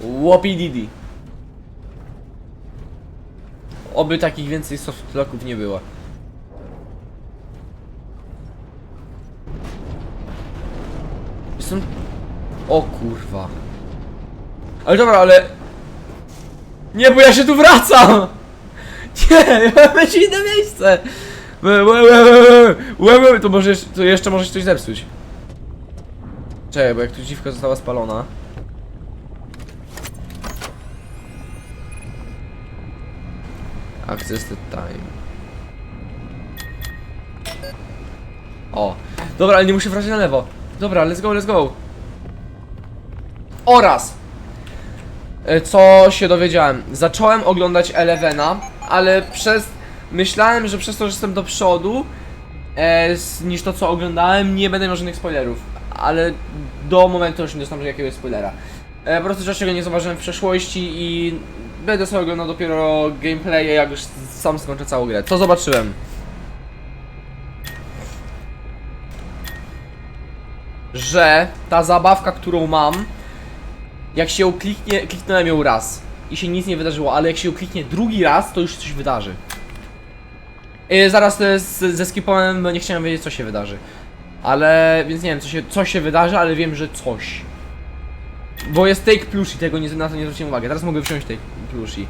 Łopididi. Oby takich więcej softlocków nie było. Jestem... O kurwa. Ale dobra, ale... Nie, bo ja się tu wracam! Nie, ja mam mieć inne miejsce! Łe, łe, łe, łe, To może to jeszcze może się coś zepsuć. Czekaj, bo jak tu dziwka została spalona. Access the time. O. Dobra, ale nie muszę wracać na lewo. Dobra, let's go, let's go. Oraz. e, Co się dowiedziałem? Zacząłem oglądać Elevena, ale przez... Myślałem, że przez to, że jestem do przodu e, niż to co oglądałem, nie będę miał żadnych spoilerów. Ale do momentu już nie dostałem jakiegoś spoilera. E, po prostu czego nie zauważyłem w przeszłości i będę sobie oglądał dopiero gameplaye, jak już sam skończę całą grę. Co zobaczyłem? Że ta zabawka, którą mam, jak się ją kliknie, kliknąłem ją raz i się nic nie wydarzyło, ale jak się kliknie drugi raz, to już coś wydarzy. Yy, zaraz e, z, ze skipałem, bo nie chciałem wiedzieć co się wydarzy. Ale, więc nie wiem co się, co się wydarzy, ale wiem, że coś. Bo jest take plushie, tego nie, na to nie zwróciłem uwagi. Teraz mogę wziąć take plushie.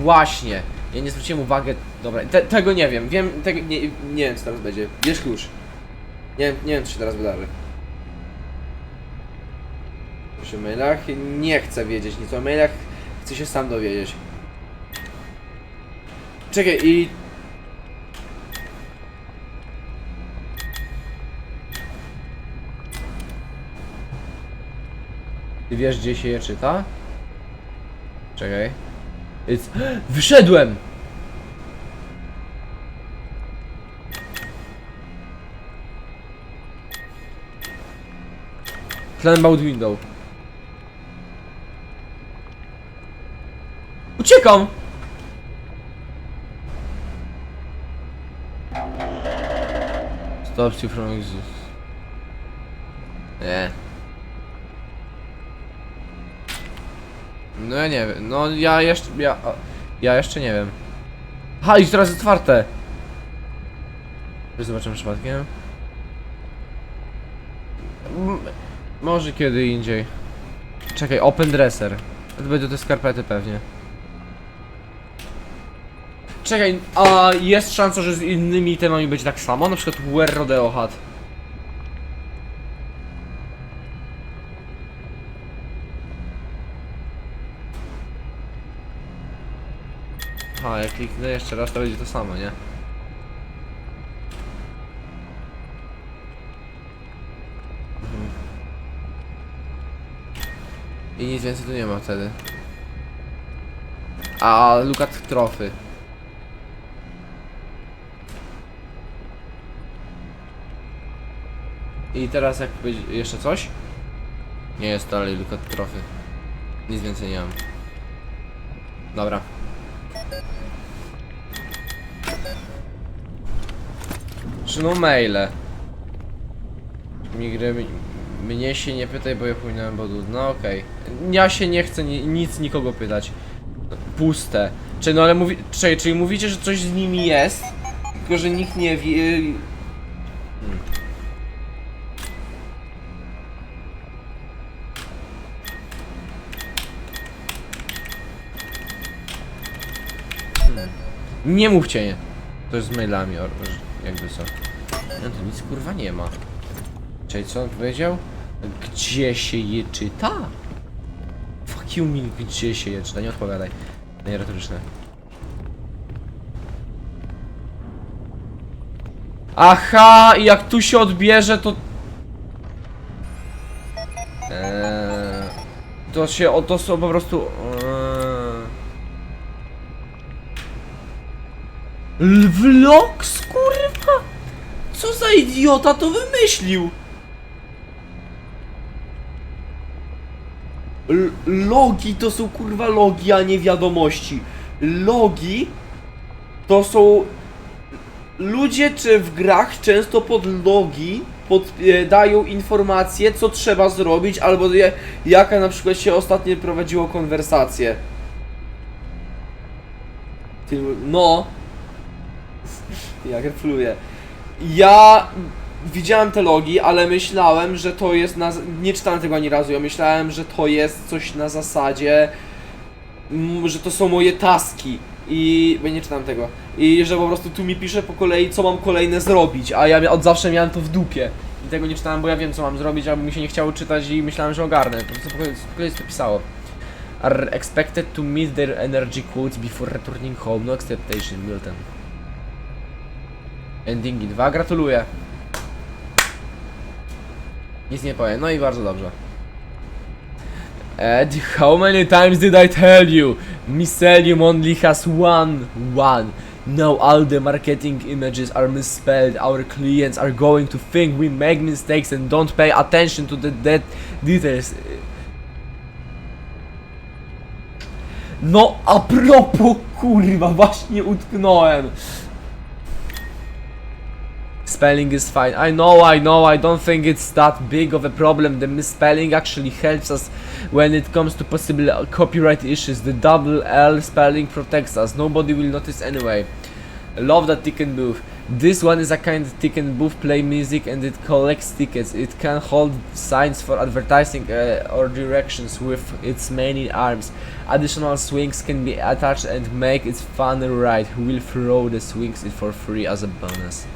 Właśnie. Ja nie zwróciłem uwagi. Dobra, te, tego nie wiem. Wiem, tego, nie, nie wiem co teraz będzie. Bierz klucz. Nie, nie wiem co się teraz wydarzy. Przy mailach nie chcę wiedzieć nic o mailach. Chcę się sam dowiedzieć. Czekaj i... Ty wiesz gdzie się je czyta? Czekaj. It's... Wyszedłem! Climb out window. Uciekam! Stops you from exist. Nie. No ja nie wiem, no ja jeszcze, ja, ja jeszcze nie wiem. Ha, i teraz otwarte! Zobaczymy przypadkiem. Może kiedy indziej. Czekaj, open dresser. To będą te skarpety pewnie. Czekaj, a jest szansa, że z innymi temami będzie tak samo? Na przykład Where Rodeo Hat. A, jak kliknę jeszcze raz, to będzie to samo, nie? Mhm. I nic więcej tu nie ma wtedy. A, Lukat trofy. I teraz jak będzie jeszcze coś? Nie jest dalej Lukat trofy. Nic więcej nie mam. Dobra. Czy no maile? Mi gry, mi- mnie się nie pytaj, bo ja płynąłem bo No okej. Ja się nie chcę ni nic nikogo pytać. Puste. Czy no ale mówi... Czyli mówicie, że coś z nimi jest? Tylko, że nikt nie wie... Hmm. Hmm. Nie mówcie nie. To jest z mailami, jakby co. No to nic kurwa nie ma. Czyli co on powiedział? Gdzie się je czyta? Fuck you mean, gdzie się je czyta? Nie odpowiadaj. Nie retoryczne. Aha, i jak tu się odbierze, to... Eee, to się, o, to są po prostu... Eee, Vlogs? Co za idiota to wymyślił? L logi to są kurwa logi, a nie wiadomości. Logi to są ludzie czy w grach często pod logi pod, e, dają informacje, co trzeba zrobić, albo je, jaka na przykład się ostatnio prowadziło konwersację. No. Ja refluję. Ja widziałem te logi, ale myślałem, że to jest na... Nie czytałem tego ani razu, ja myślałem, że to jest coś na zasadzie, mm, że to są moje taski. I bo nie czytam tego. I że po prostu tu mi pisze po kolei, co mam kolejne zrobić, a ja od zawsze miałem to w dupie. I tego nie czytałem, bo ja wiem, co mam zrobić, albo mi się nie chciało czytać i myślałem, że ogarnę. Po prostu po kolei po kolei to pisało. Are expected to meet their energy codes before returning home. No acceptation, Milton. Endingi 2, gratuluję. Nic nie powiem, no i bardzo dobrze. Ed, how many times did I tell you? Mycelium only has one, one. Now all the marketing images are misspelled. Our clients are going to think we make mistakes and don't pay attention to the de details. No, a propos, kurwa, właśnie utknąłem. Spelling is fine. I know, I know, I don't think it's that big of a problem. The misspelling actually helps us when it comes to possible copyright issues. The double L spelling protects us. Nobody will notice anyway. Love that ticket booth. This one is a kind of ticket booth, play music and it collects tickets. It can hold signs for advertising uh, or directions with its many arms. Additional swings can be attached and make it fun ride. We'll throw the swings in for free as a bonus.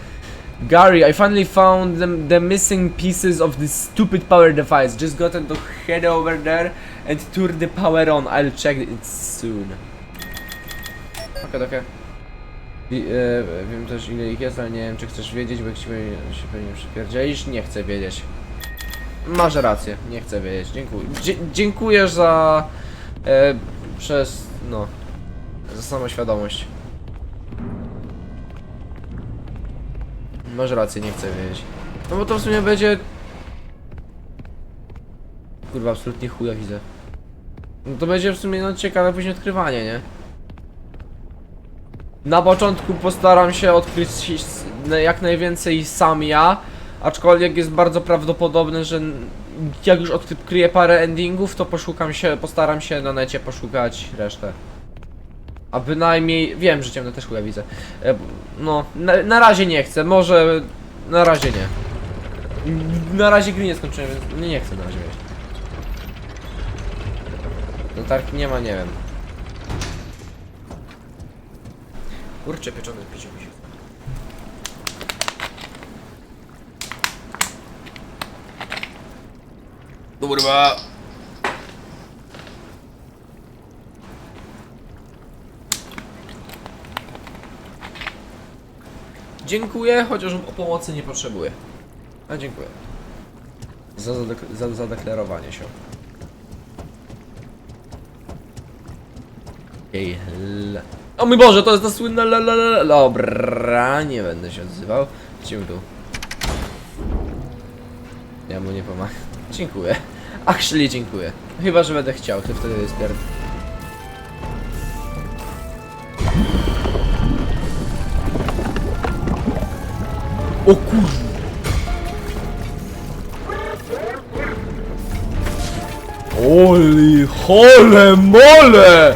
Gary, I finally found the, the missing pieces of this stupid power device. Just gotten to head over there and turn the power on. I'll check it soon. Okej, okej. I, e, wiem też ile ich jest, ale nie wiem czy chcesz wiedzieć, bo jak ci pewnie- się pewnie przypierdzielisz. Nie chcę wiedzieć. Masz rację, nie chcę wiedzieć. Dziękuję. Dzie dziękuję za... E, przez... no... za samoświadomość. Masz rację, nie chcę wiedzieć. No bo to w sumie będzie... Kurwa, absolutnie chuja widzę. No to będzie w sumie no ciekawe później odkrywanie, nie? Na początku postaram się odkryć jak najwięcej sam ja, aczkolwiek jest bardzo prawdopodobne, że jak już odkryję parę endingów, to poszukam się, postaram się na necie poszukać resztę. A bynajmniej, wiem, że ciemne też chuja widzę. E, No, na, na razie nie chcę, może na razie nie. Na razie gry nie skończyłem, więc nie, nie chcę na razie mieć. Notarki nie ma, nie wiem. Kurczę, pieczone picie mi się. Kurwa. Dziękuję, chociaż o pomocy nie potrzebuję. A dziękuję. Za, zadek- za zadeklarowanie się. Ej. O mój Boże, to jest ta słynna la. Dobra, nie będę się odzywał. Idźmy tu. Ja mu nie pomagam. Dziękuję. Actually dziękuję. Chyba, że będę chciał, to wtedy jest pier... O kur... Holy, hole, mole!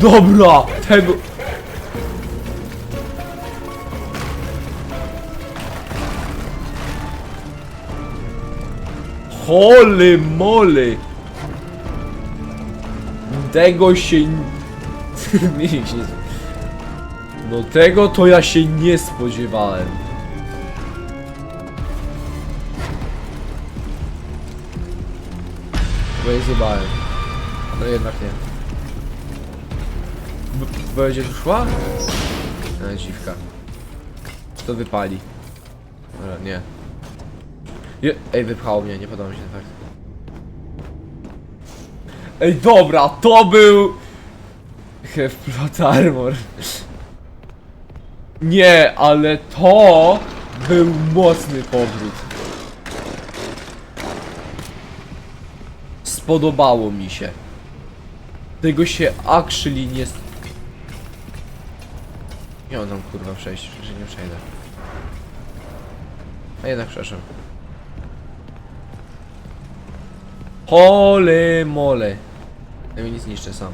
Dobra, tego... Holy moly! Tego się... No tego to ja się nie spodziewałem. Je zjebałem. No jednak nie. Będzie tu szła? A, dziwka. To wypali? Dobra, nie. Je Ej, wypchało mnie, nie podoba mi się ten fakt. Ej, dobra, to był... Have plot armor. Nie, ale to był mocny powrót. Spodobało mi się. Tego się actually nie... Nie on tam kurwa przejść, że nie przejdę. A jednak przeszedł. Holy mole. Ja mi nic niszczę sam.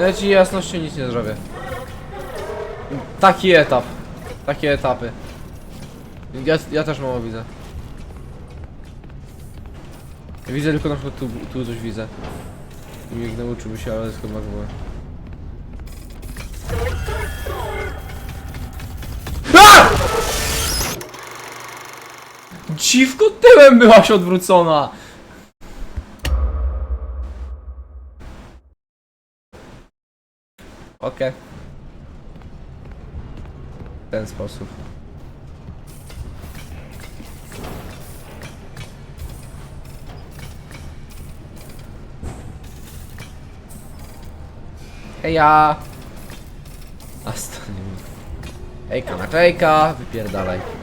Ja ci nic nie zrobię. Taki etap. Takie etapy. Ja, ja też mało widzę. Widzę tylko na przykład tu, tu coś widzę. Nie nauczyłby się, ale jest chyba. A! Dziwko tyłem byłaś odwrócona! Okej. W ten sposób. Heja! A stanie. Ejka naklejka, wypierdalaj.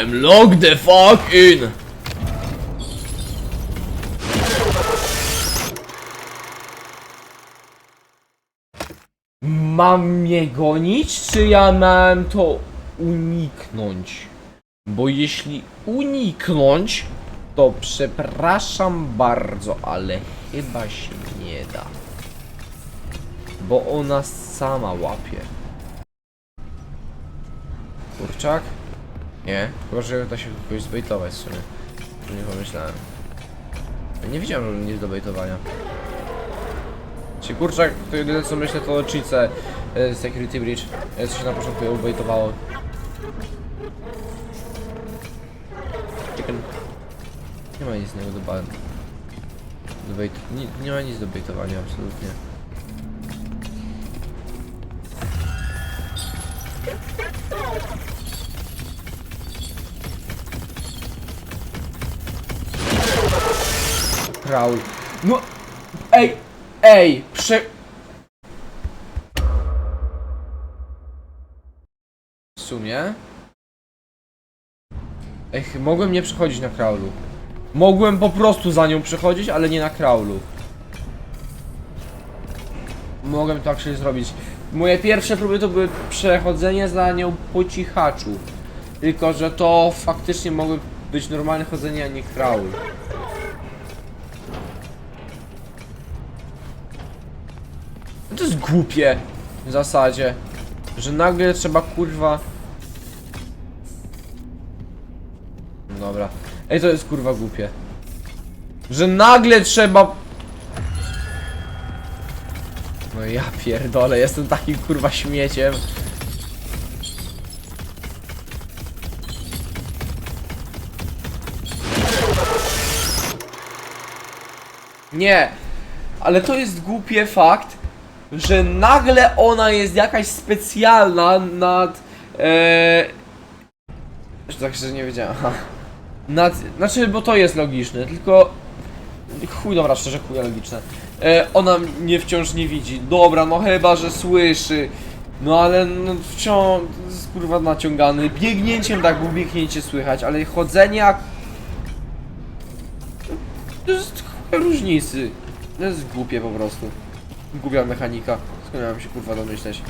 I'm locked the fuck in! Mam mnie gonić, czy ja miałem to uniknąć? Bo jeśli uniknąć, to przepraszam bardzo, ale chyba się nie da. Bo ona sama łapie. Kurczak? Nie, chyba że da się kogoś zbejtować w sumie. Nie pomyślałem. Nie widziałem, jest do bejtowania. Czyli kurczak, to jedyne co myślę to cheatse e, Security Breach, e, się na początku ją bejtowało. Chicken. Nie ma nic z niego do. Do bait... nie, nie ma nic do bejtowania, absolutnie. Kraul. No, ej, ej, prze... W sumie... Ej, mogłem nie przechodzić na kraulu. Mogłem po prostu za nią przechodzić, ale nie na kraulu. Mogłem to actually zrobić. Moje pierwsze próby to były przechodzenie za nią po cichaczu. Tylko, że to faktycznie mogły być normalne chodzenie, a nie kraul. To jest głupie w zasadzie, że nagle trzeba kurwa. Dobra. Ej, to jest kurwa głupie. Że nagle trzeba. No ja pierdolę, jestem takim kurwa śmieciem. Nie, ale to jest głupie fakt, że nagle ona jest jakaś specjalna nad. E, tak szczerze nie wiedziałem. Nad, znaczy, bo to jest logiczne, tylko. Chuj, dobra, szczerze, chuj logiczne. E, ona mnie wciąż nie widzi. Dobra, no chyba, że słyszy. No ale no wciąż kurwa naciągany. Biegnięciem tak, bo biegnięcie słychać, ale chodzenie. To jest różnicy. To jest głupie po prostu. Głupia mechanika. Skąd się kurwa domyśleć?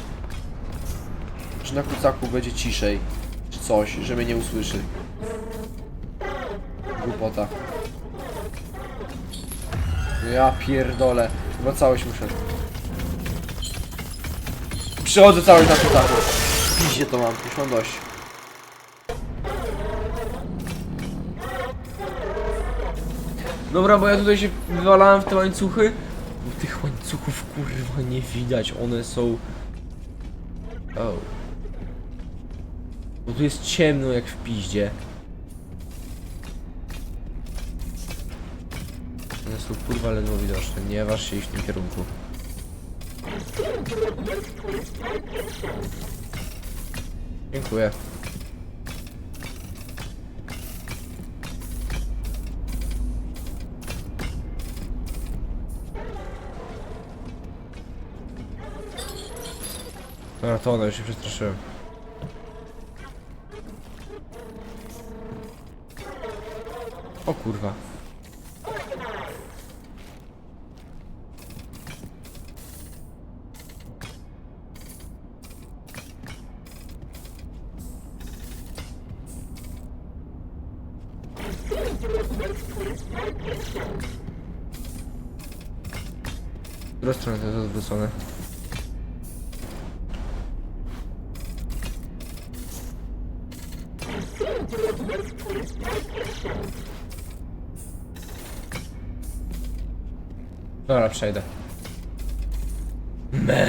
Czy na kucaku będzie ciszej? Czy coś, że mnie nie usłyszy? Głupota. Ja pierdolę. Chyba całość muszę. Przychodzę całość na kucaku. Piździe to mam, już mam dość. Dobra, bo ja tutaj się wywalałem w te łańcuchy. Bo tych łańcuchów kurwa nie widać, one są... Oh. Bo tu jest ciemno jak w piździe. One są kurwa ledwo widoczne, nie waż się iść w tym kierunku. Dziękuję. Dobra, to one, już się przestraszyłem. O kurwa. Stronę to jest odwrócone? Dobra, przejdę. Men.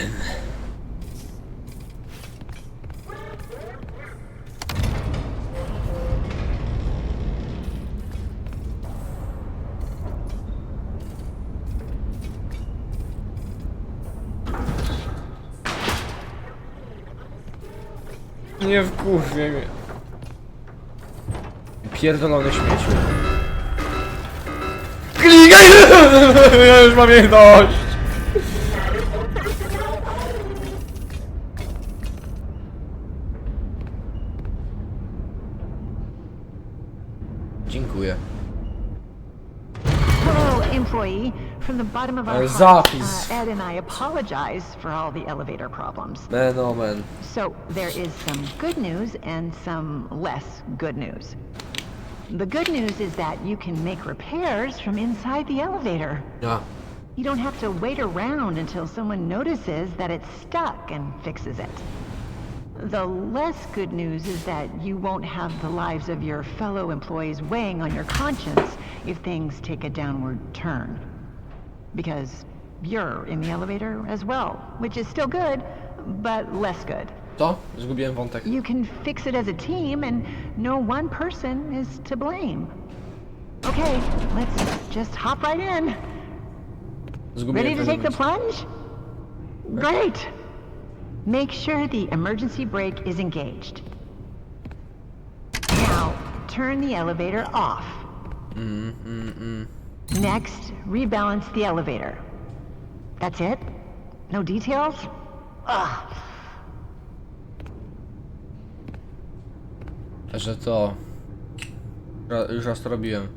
Nie wkurwie mnie. Pierdolony śmieciu. Klikaj! Ja już mam jej dość. Dziękuję. Hello, employee. From the bottom of our hearts, Zapis. uh, Ed and I apologize for all the elevator problems. Man, oh man. So there is some good news and some less good news. The good news is that you can make repairs from inside the elevator. Ja. You don't have to wait around until someone notices that it's stuck and fixes it. The less good news is that you won't have the lives of your fellow employees weighing on your conscience if things take a downward turn. Because you're in the elevator as well, which is still good, but less good. To? Zgubiłem wątek. You can fix it as a team, and no one person is to blame. Okay, let's just hop right in. Zgubiłem Ready to take the wątek. plunge? Great! Make sure the emergency brake is engaged. Now, turn the elevator off. Mm-hmm, mm-hmm. Next, rebalance the elevator. That's it? No details? Ugh. Że to... Już raz to robiłem.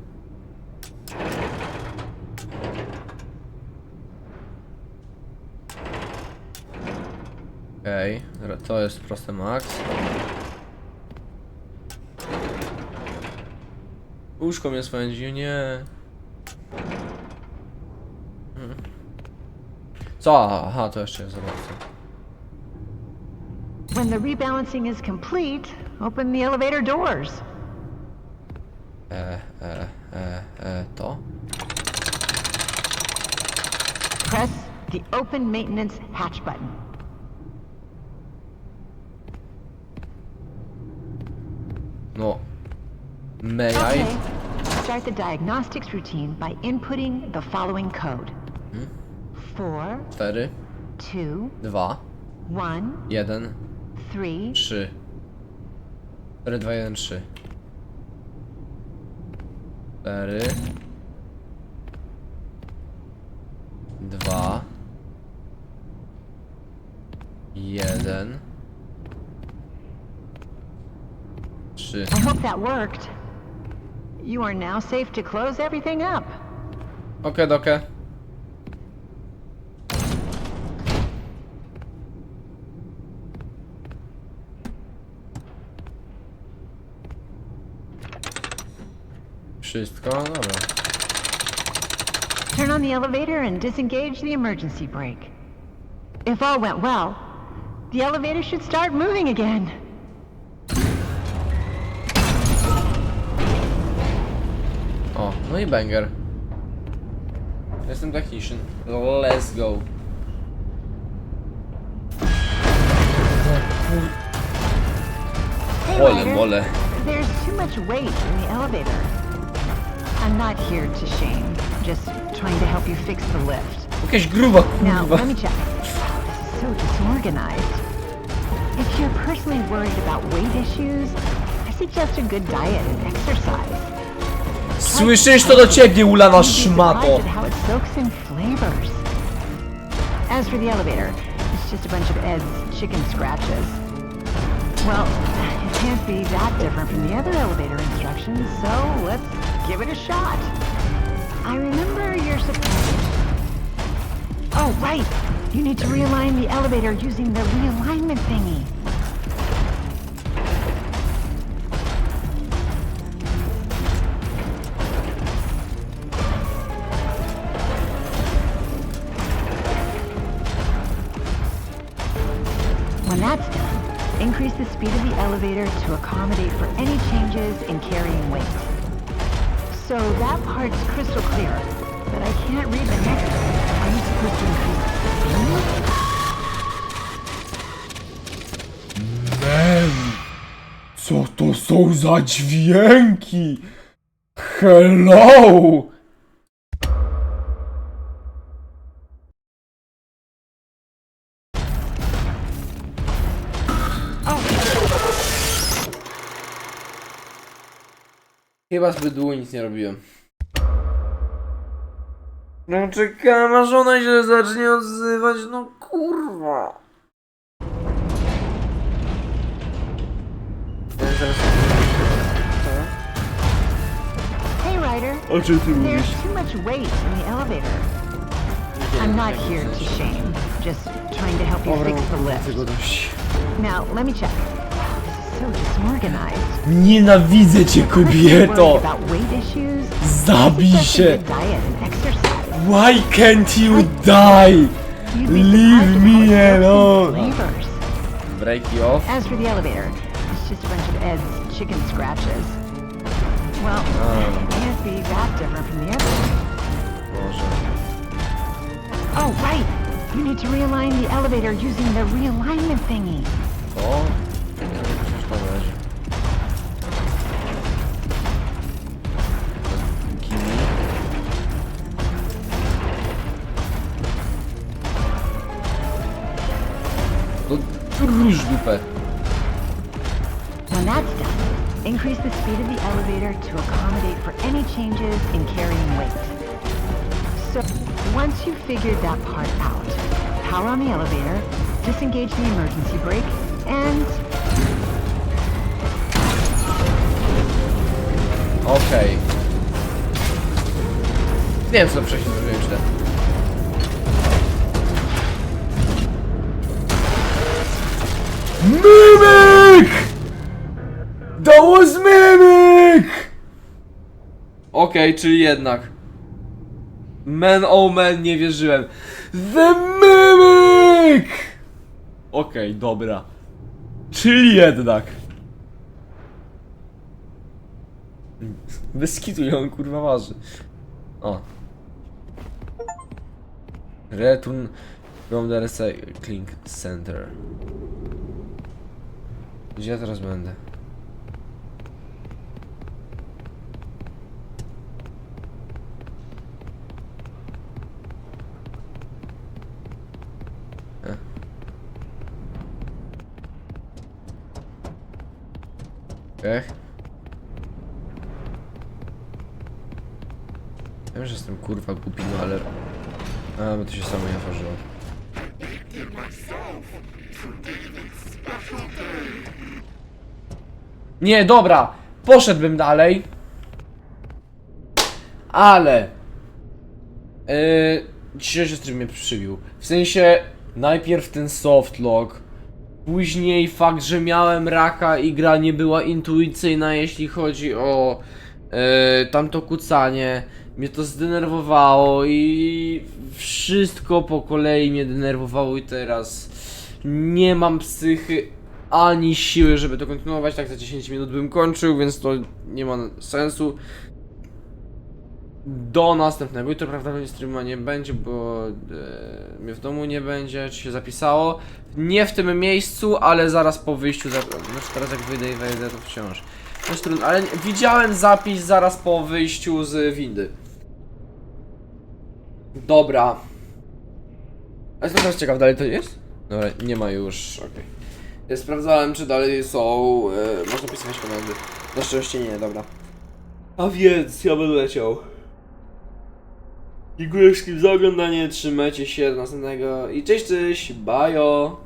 Okej, okay. to jest proste max. Łóżko mnie swędzi, nie. Hmm. Co? Aha, to jeszcze jest zobaczcie. When the rebalancing is complete, open the elevator doors. E, e, e, e, to? Press the open maintenance hatch button. No. May Okay. I? Start the diagnostics routine by inputting the following code. Hmm? Four, 4, two, 2, one, 1, three, 3. 4, 2, 1, 3. 4. 2. 1. 3. I hope that worked. You are now safe to close everything up. Okej, dokę. Wszystko, dobra. Turn on the elevator and disengage the emergency brake. If all went well, the elevator should start moving again. O, no i banger. Jestem technician. Let's go. Ole mole. There's too much weight in the elevator. I'm not here to shame, just trying to help you fix the lift. Jakaś gruba Now, kurwa. let me check. This is so disorganized. If you're personally worried about weight issues, I suggest a good diet and exercise. Słyszysz to do ciebie, ulana You'd be surprised szmato! at how it soaks in flavors. As for the elevator, it's just a bunch of Ed's chicken scratches. Well, it can't be that different from the other elevator instructions, so let's give it a shot. I remember you're supposed... Oh, right! You need to realign the elevator using the realignment thingy. When that's done, increase the speed of the elevator to accommodate for any changes in carrying weight. So that part's crystal clear, but I can't read the next bit. Are you? Men, co to są za dźwięki? Hello! Chyba zbyt długo nic nie robiłem. No czekam aż ona się zacznie odzywać, no kurwa. Hey, Ryder. O czym ty mówisz? There's too much weight in the elevator. I'm not here to shame, just trying to help you fix the lift. Now, let me check. Nienawidzę cię, If you're kobieto! worried about weight issues, Zabij się! good diet and exercise. Why can't you die? Leave me how it soaks in alone. Break you off? As for the elevator, it's just a bunch of Ed's chicken scratches. Well, it can't be that different from the other. Boże. Oh, right! You need to realign the elevator using the realignment thingy. O? Increase the elevator to accommodate for any changes in carrying weight. So, once you've figured that part out, power on the elevator, disengage the emergency brake, and Okej. Wiem co wcześniej zrobiłem źle. Mimik! That was Mimik! Okej, czyli jednak. Man oh man, nie wierzyłem. The Mimik! Okej, dobra. Czyli jednak. Bez kitu, ile on kurwa waży. O. Return from the recycling center. Gdzie ja teraz będę? Ech. Wiem, że jestem kurwa głupi, no ale... A, bo to się samo nie otworzyło. Nie, dobra! Poszedłbym dalej. Ale... Yy, dzisiejszy stream mnie przybił. W sensie, najpierw ten softlock, później fakt, że miałem raka i gra nie była intuicyjna, jeśli chodzi o yy, tamto kucanie. Mnie to zdenerwowało i wszystko po kolei mnie denerwowało i teraz nie mam psychy ani siły, żeby to kontynuować. Tak za 10 minut bym kończył, więc to nie ma sensu. Do następnego. Jutro prawdopodobnie streama nie będzie, bo e, mnie w domu nie będzie, czy się zapisało. Nie w tym miejscu, ale zaraz po wyjściu. Za, znaczy teraz jak wyjdę i wejdę, to wciąż. Też trudno, ale widziałem zapis zaraz po wyjściu z windy. Dobra. A jestem teraz ciekaw, dalej to jest? Dobra, nie ma już, okej. Ja sprawdzałem, czy dalej są. E, można pisywać komendy. Na szczęście nie, dobra. A więc ja będę leciał. Dziękuję wszystkim za oglądanie, trzymajcie się. Do następnego. I cześć, cześć, bajo!